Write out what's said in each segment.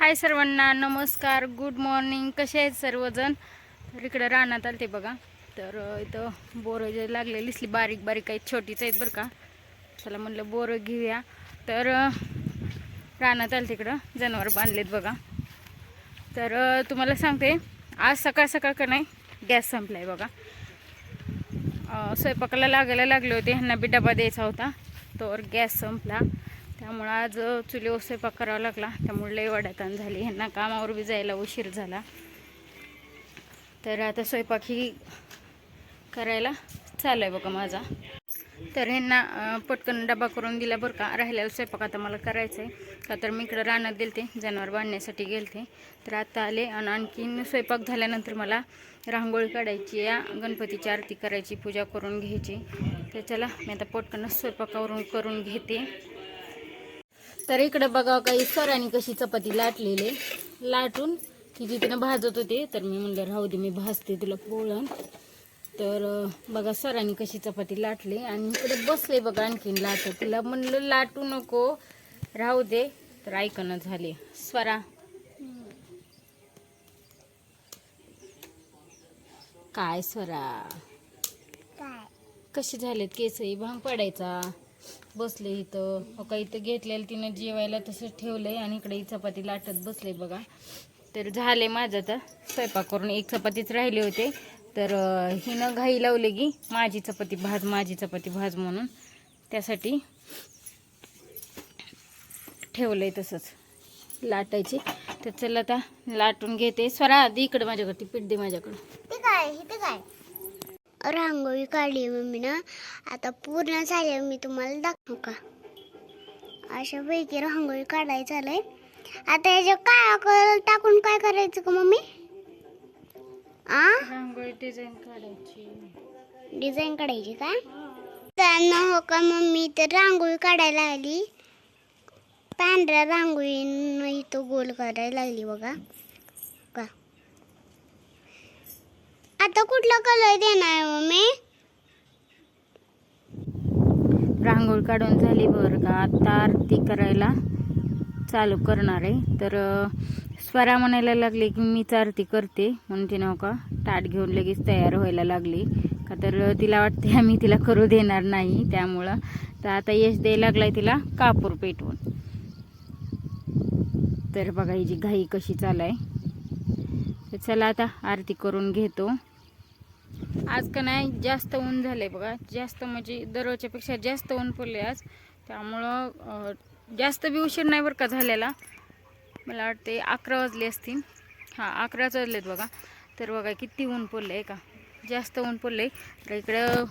हाय सर्वांना नमस्कार good morning कसे आहेत सर्वजण? तर इकडं रानात आले ते बघा. तर इथं बोरं जे लागले दिसली बारीक बारीक आहेत छोटीच आहेत बरं का. चला म्हणलं बोरं घेऊया. तर रानात आलं तिकडं जनावर बांधलेत बघा. तर तुम्हाला सांगते आज सकाळ सकाळ का नाही गॅस संपला आहे बघा स्वयंपाकाला लागायला लागले होते ह्यांना बी डबा द्यायचा होता. तर गॅस संपला. त्यामुळं आज चुलीवर स्वयंपाक करावा लागला. त्यामुळे लई वडाताण झाली. ह्यांना कामावर बी जायला उशीर झाला. तर आता स्वयंपाक ही करायला चालू आहे बघा माझा. तर ह्यांना पटकन डबा करून दिला बरं का. राहिलेला स्वयंपाक आता मला करायचा आहे का तर मी इकडं रानात गेलते. जनावर बांधण्यासाठी गेलते. तर आता आले आणि आणखीन स्वयंपाक झाल्यानंतर मला रांगोळी काढायची या गणपतीची आरती करायची पूजा करून घ्यायची. तर चला मी आता पटकनच स्वयंपाकावरून करून घेते. तर इकडे बघा काही सरांनी कशी चपाती लाटलेली लाटून ती तिथं भाजत होते तर मी म्हणलं राहू दे मी भाजते तुला पोळण. तर बघा सरांनी कशी चपाती लाटली आणि इकडे बसले बघा आणखीन लाटत. तिला म्हणलं लाटू नको राहू दे. तर ऐकणं झाले. स्वरा. काय स्वरा? काय? कसे झालेत केसही भांग पडायचा. बसले इथं. हो का इथं घेतलेलं तिनं जेवायला तसंच ठेवलंय आणि इकडे चपाती लाटत बसले बघा. तर झाले माझं तर. स्वयंपाक करून एक चपातीच राहिले होते. तर हिनं घाई लावले की माझी चपाती भाज माझी चपाती भाज म्हणून. त्यासाठी ठेवलंय तसंच. लाटायची. तर चला आता लाटून घेते. स्वरा आधी इकडे माझ्याकडे ती पीठ दे माझ्याकडं. ते काय? हे ते काय? रांगोळी काढली मम्मीनं. आता पूर्ण झाल्यावर मी तुम्हाला दाखवू का? अशा पैकी रांगोळी काढायचं झालंय आता याच्या काय अकल टाकून काय करायचं का मम्मी? आ? रांगोळी डिझाईन काढायची. डिझाईन काढायची का? त्यांना हो का मम्मी तर रांगोळी काढायला आली पांढऱ्या रांगोळीनं इथं गोल करायला लागली बघा का आता कुठला कलर देणार आहे मम्मी? रांगोळी काढून झाली बरं का. आता आरती करायला चालू करणार आहे. तर स्वरा म्हणायला लागली की मीच आरती करते. म्हणून तिनं का ताट घेऊन लगेच तयार व्हायला लागली. का तर तिला वाटते आम्ही तिला करू देणार नाही. त्यामुळं तर आता यश द्यायला लागलाय तिला कापूर पेटवून. तर बघा ही जी घाई कशी चालू आहे. तर चला आता आरती करून घेतो. आज का नाही जास्त ऊन झालं आहे बघा. जास्त म्हणजे दररोजच्यापेक्षा जास्त ऊन पडले आज. त्यामुळं जास्त बी उशीर नाही बरं का झालेला. मला वाटते अकरा वाजले असतील. हां अकराच वाजलेत बघा. तर बघा किती ऊन पडलं आहे का. जास्त ऊन पडलं आहे तर इकडं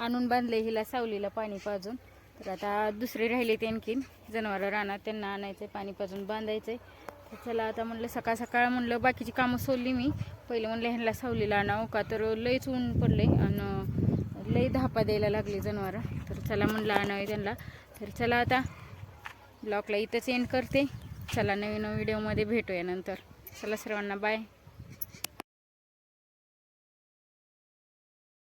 आणून बांधले हिला सावलीला पाणी पाजून. तर आता दुसरे राहिले ते आणखीन. जनावरं रानात त्यांना आणायचं आहे पाणी पाजून बांधायचं आहे चला आता म्हणलं सकाळ सकाळ म्हणलं बाकीची कामं सोडली मी. पहिले म्हणलं ह्यांना सावलीला आणावं का? तर लईच ऊन पडले आणि लई धापा द्यायला लागली जनावर. तर चला म्हणलं आणावे त्यांना. तर चला आता ब्लॉगला इथंच एंड करते. चला नवीन व्हिडिओमध्ये भेटूया नंतर. चला सर्वांना बाय